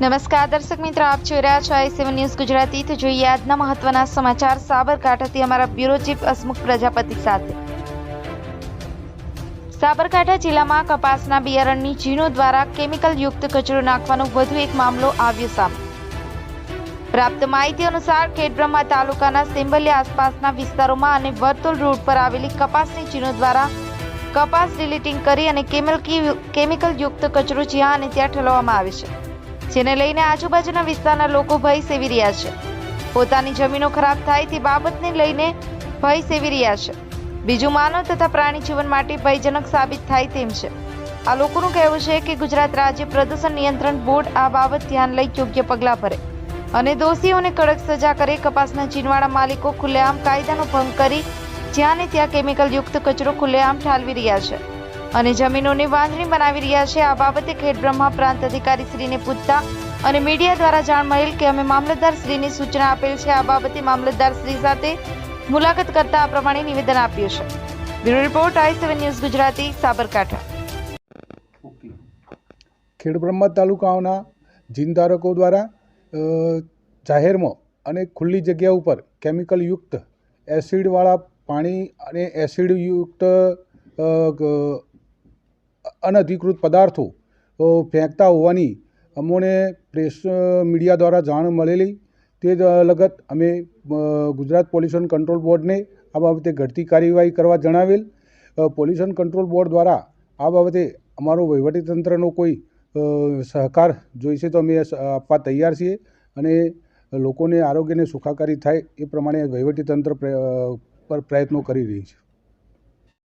નમસ્કાર, દર્શક મિત્રો, આપ જોઈ રહ્યા છો આઈ સેવન ન્યૂઝ ગુજરાતી. તો જોઈએ આજના મહત્વના સમાચાર. સાબરકાંઠાથી અમારા બ્યુરો ચીફ અસમુખ પ્રજાપતિ સાથે. સાબરકાંઠા જિલ્લામાં કપાસના બિયારણની જીનો દ્વારા કેમિકલ યુક્ત કચરો નાખવાનો વધુ એક મામલો આવ્યો સામે. પ્રાપ્ત માહિતી અનુસાર, ખેડબ્રહ્મા તાલુકાના સેમ્બલિયા આસપાસના વિસ્તારોમાં અને વર્તુળ રોડ પર આવેલી કપાસની ચીનો દ્વારા કપાસ ડિલીટિંગ કરી અને કેમિકલ યુક્ત કચરો જ્યાં અને ત્યાં ઠલવવામાં આવે છે. જેને લઈને આજુબાજુના વિસ્તારના લોકો ભય સેવી રહ્યા છે. પોતાની જમીનો ખરાબ થાય તે બાબતને લઈને ભય સેવી રહ્યા છે. બીજું માનવ તથા પ્રાણી જીવન માટે ભયજનક સાબિત થાય તેમ છે. આ લોકોનું કહેવું છે કે ગુજરાત રાજ્ય પ્રદૂષણ નિયંત્રણ બોર્ડ આ બાબત ધ્યાન લઈ યોગ્ય પગલાં ભરે અને દોષીઓને કડક સજા કરે કપાસના ચીનવાળા માલિકો ખુલ્લેઆમ કાયદાનો ભંગ કરી જ્યાં ને ત્યાં કેમિકલયુક્ત કચરો ખુલ્લેઆમ ઠાલવી રહ્યા છે. અને જમીનોને વાંધણી બનાવી રહ્યા છે. આ બાબતે ખેડબ્રહ્મા પ્રાંત અધિકારી શ્રીને પૂછતા અને મીડિયા દ્વારા જાણ મળેલ કે અમે મામલતદાર શ્રીને સૂચના આપેલ છે. આ બાબતે મામલતદાર શ્રી સાથે મુલાકાત કરતા આ પ્રમાણે નિવેદન આપ્યું છે. Bureau report I seven news Gujarati, Sabarkantha. Khedbrahma તાલુકાઓના જીનધારકો દ્વારા જાહેરમાં અને ખુલ્લી જગ્યા ઉપર કેમિકલયુક્ત એસિડવાળા પાણી અને એસિડયુક્ત અનધિકૃત પદાર્થો ફેંકતા હોવાની અમોને પ્રેસ મીડિયા દ્વારા જાણ મળેલી. તે જ લગત અમે ગુજરાત પોલ્યુશન કંટ્રોલ બોર્ડને આ બાબતે ઘટતી કાર્યવાહી કરવા જણાવેલ. પોલ્યુશન કંટ્રોલ બોર્ડ દ્વારા આ બાબતે અમારો વહીવટીતંત્રનો કોઈ સહકાર જોઈશે તો અમે આપવા તૈયાર છીએ અને લોકોને આરોગ્યને સુખાકારી થાય એ પ્રમાણે વહીવટીતંત્ર પર પ્રયત્નો કરી રહી છે.